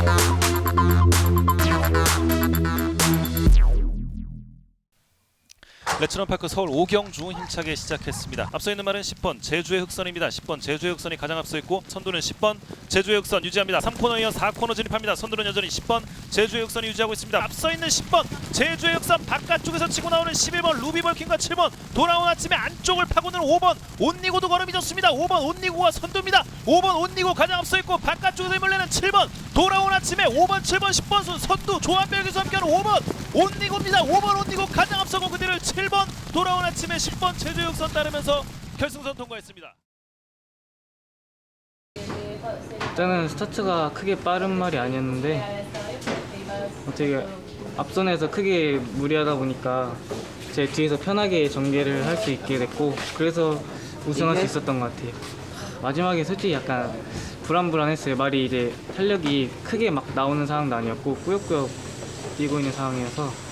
Thank you. 레츠런파크 서울 오경주 힘차게 시작했습니다. 앞서 있는 말은 10번 제주의 흑선입니다. 10번 제주의 흑선이 가장 앞서 있고 선두는 10번 제주의 흑선 유지합니다. 3코너 이어 4코너 진입합니다. 선두는 여전히 10번 제주의 흑선이 유지하고 있습니다. 앞서 있는 10번 제주의 흑선 바깥쪽에서 치고 나오는 11번 루비벌킨과 7번 돌아온 아침에 안쪽을 파고드는 5번 온니고도 걸음이 좋습니다. 5번 온니고가 선두입니다. 5번 온니고 가장 앞서 있고 바깥쪽에서 힘을 내는 7번 돌아온 아침에 5번 7번 10번 선 선두 조한별기서 함께하는 5번 온니고입니다. 5번 온니고 가장 앞서고 그 뒤를 7번 돌아온 아침에 10번 제주역선 따르면서 결승선 통과했습니다. 일단은 스타트가 크게 빠른 말이 아니었는데 어떻게 앞선에서 크게 무리하다 보니까 제 뒤에서 편하게 전개를 할 수 있게 됐고 그래서 우승할 수 있었던 것 같아요. 마지막에 솔직히 약간 불안불안했어요. 말이 이제 탄력이 크게 막 나오는 상황도 아니었고 꾸역꾸역 뛰고 있는 상황이어서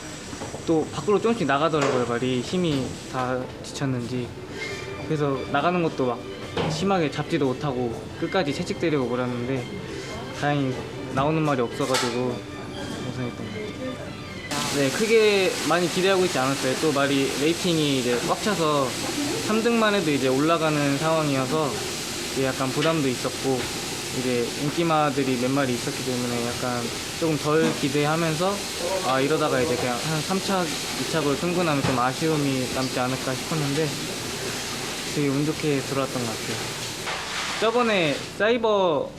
또 밖으로 조금씩 나가더라고요. 말이 힘이 다 지쳤는지 그래서 나가는 것도 막 심하게 잡지도 못하고 끝까지 채찍 때리고 그랬는데 다행히 나오는 말이 없어가지고 우승했던 것 같아요. 네, 크게 많이 기대하고 있지 않았어요. 또 말이 레이팅이 이제 꽉 차서 3등만 해도 이제 올라가는 상황이어서 약간 부담도 있었고 이제 인기마들이 몇 마리 있었기 때문에 약간 조금 덜 기대하면서 아 이러다가 이제 그냥 한 3차, 2차로 승분하면 좀 아쉬움이 남지 않을까 싶었는데 되게 운 좋게 들어왔던 것 같아요. 저번에 사이버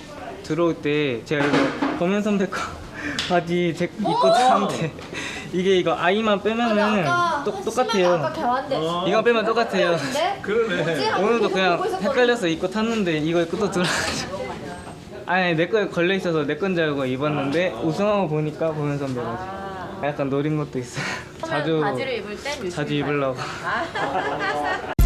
들어올 때 제가 이거 범현 선배 거 바지 제 입고 탔는데 이게 이거 아이만 빼면은 똑, 똑같아요. 개완데. 이거 빼면 똑같아요. 그러네. 오늘도 그냥 헷갈려서 입고 탔는데 이거 입고 또 들어가지고 아니 내 거에 걸려 있어서 내 건 줄 알고 입었는데 우승하고 보니까 보면 선배가 약간 노린 것도 있어요. 자주 바지를 입을 땐 자주 입으려고.